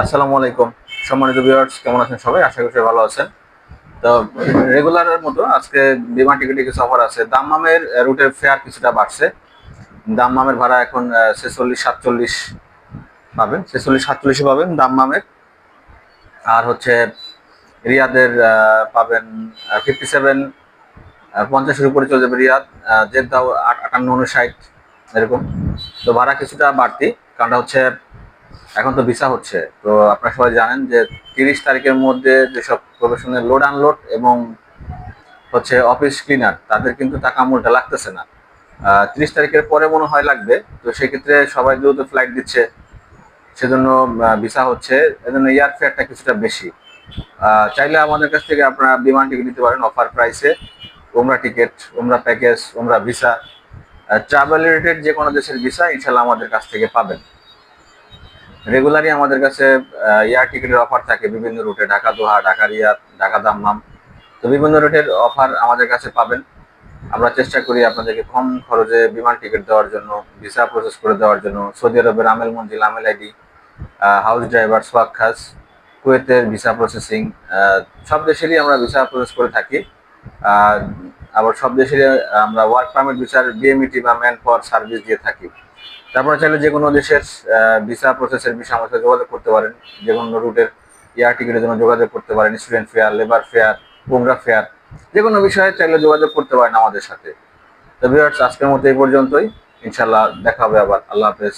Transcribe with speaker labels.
Speaker 1: আসসালামু আলাইকুম। সম্মানিত ভিউয়ার্স কেমন আছেন সবাই? আশা করি ভালো আছেন। তো রেগুলারের মতো আজকে বিমান টিকিটে কিছু অফার আছে। দাম্মামের রুটের ফেয়ার কিছুটা বাড়ছে। দাম্মামের ভাড়া এখন ছেচল্লিশ, সাতচল্লিশ পাবেন। ছেচল্লিশ, সাতচল্লিশে পাবেন দাম্মামের। আর হচ্ছে রিয়াদের পাবেন ফিফটি সেভেন পঞ্চাশের উপরে চলে যাবে রিয়াদ জেদ্দাও আট, আটান্ন উনষাট এরকম। তো ভাড়া কিছুটা বাড়তি। কারণটা হচ্ছে এখন তো ভিসা হচ্ছে। তো আপনারা সবাই জানেন যে তিরিশ তারিখের মধ্যে যেসব প্রফেশনের লোড আনলোড এবং হচ্ছে অফিস ক্লিনার তাদের কিন্তু টাকা মূলটা লাগতেছে না। তিরিশ তারিখের পরে মনে হয় লাগবে, তো সেক্ষেত্রে সবাই দ্রুত ফ্লাইট দিচ্ছে। সেজন্য ভিসা হচ্ছে, এজন্য এয়ার ফেয়ারটা কিছুটা বেশি। চাইলে আমাদের কাছ থেকে আপনারা বিমান টিকিট নিতে পারেন অফার প্রাইসে ওমরা টিকিট ওমরা প্যাকেজ ওমরা ভিসা। ট্রাভেল রিলেটেড যে কোনো দেশের ভিসা ইনশাল্লাহ আমাদের কাছ থেকে পাবেন। রেগুলারই আমাদের কাছে এয়ার টিকিটের অফার থাকে বিভিন্ন রুটে ঢাকা দোহা ঢাকা রিয়াদ, ঢাকা দাম্মাম তো বিভিন্ন রুটের অফার আমাদের কাছে পাবেন। আমরা চেষ্টা করি আপনাদেরকে কম খরচে বিমান টিকিট দেওয়ার জন্য ভিসা প্রসেস করে দেওয়ার জন্য। সৌদি আরবের আমেল মঞ্জিল, আমেল আইডি হাউস ড্রাইভার সোয়াক কুয়েতের ভিসা প্রসেসিং সব দেশেরই আমরা ভিসা প্রসেস করে থাকি। আবার সব দেশেরই আমরা ওয়ার্ক পারমিট ভিসার বিএমইটি বা ম্যান পাওয়ার সার্ভিস দিয়ে থাকি। তারপরে চাইলে যে কোনো দেশের ভিসা প্রসেসের বিষয়ে আমাদের সাথে যোগাযোগ করতে পারেন। যে কোনো রুটের এয়ার টিকিটের জন্য যোগাযোগ করতে পারেন। স্টুডেন্ট ফেয়ার লেবার ফেয়ার কোমরা ফেয়ার যে কোনো বিষয়ে চাইলে যোগাযোগ করতে পারেন আমাদের সাথে। তো ভিউয়ার্স আজকের মতো এই পর্যন্তই। ইনশাল্লাহ দেখা হবে আবার। আল্লাহ হাফেজ।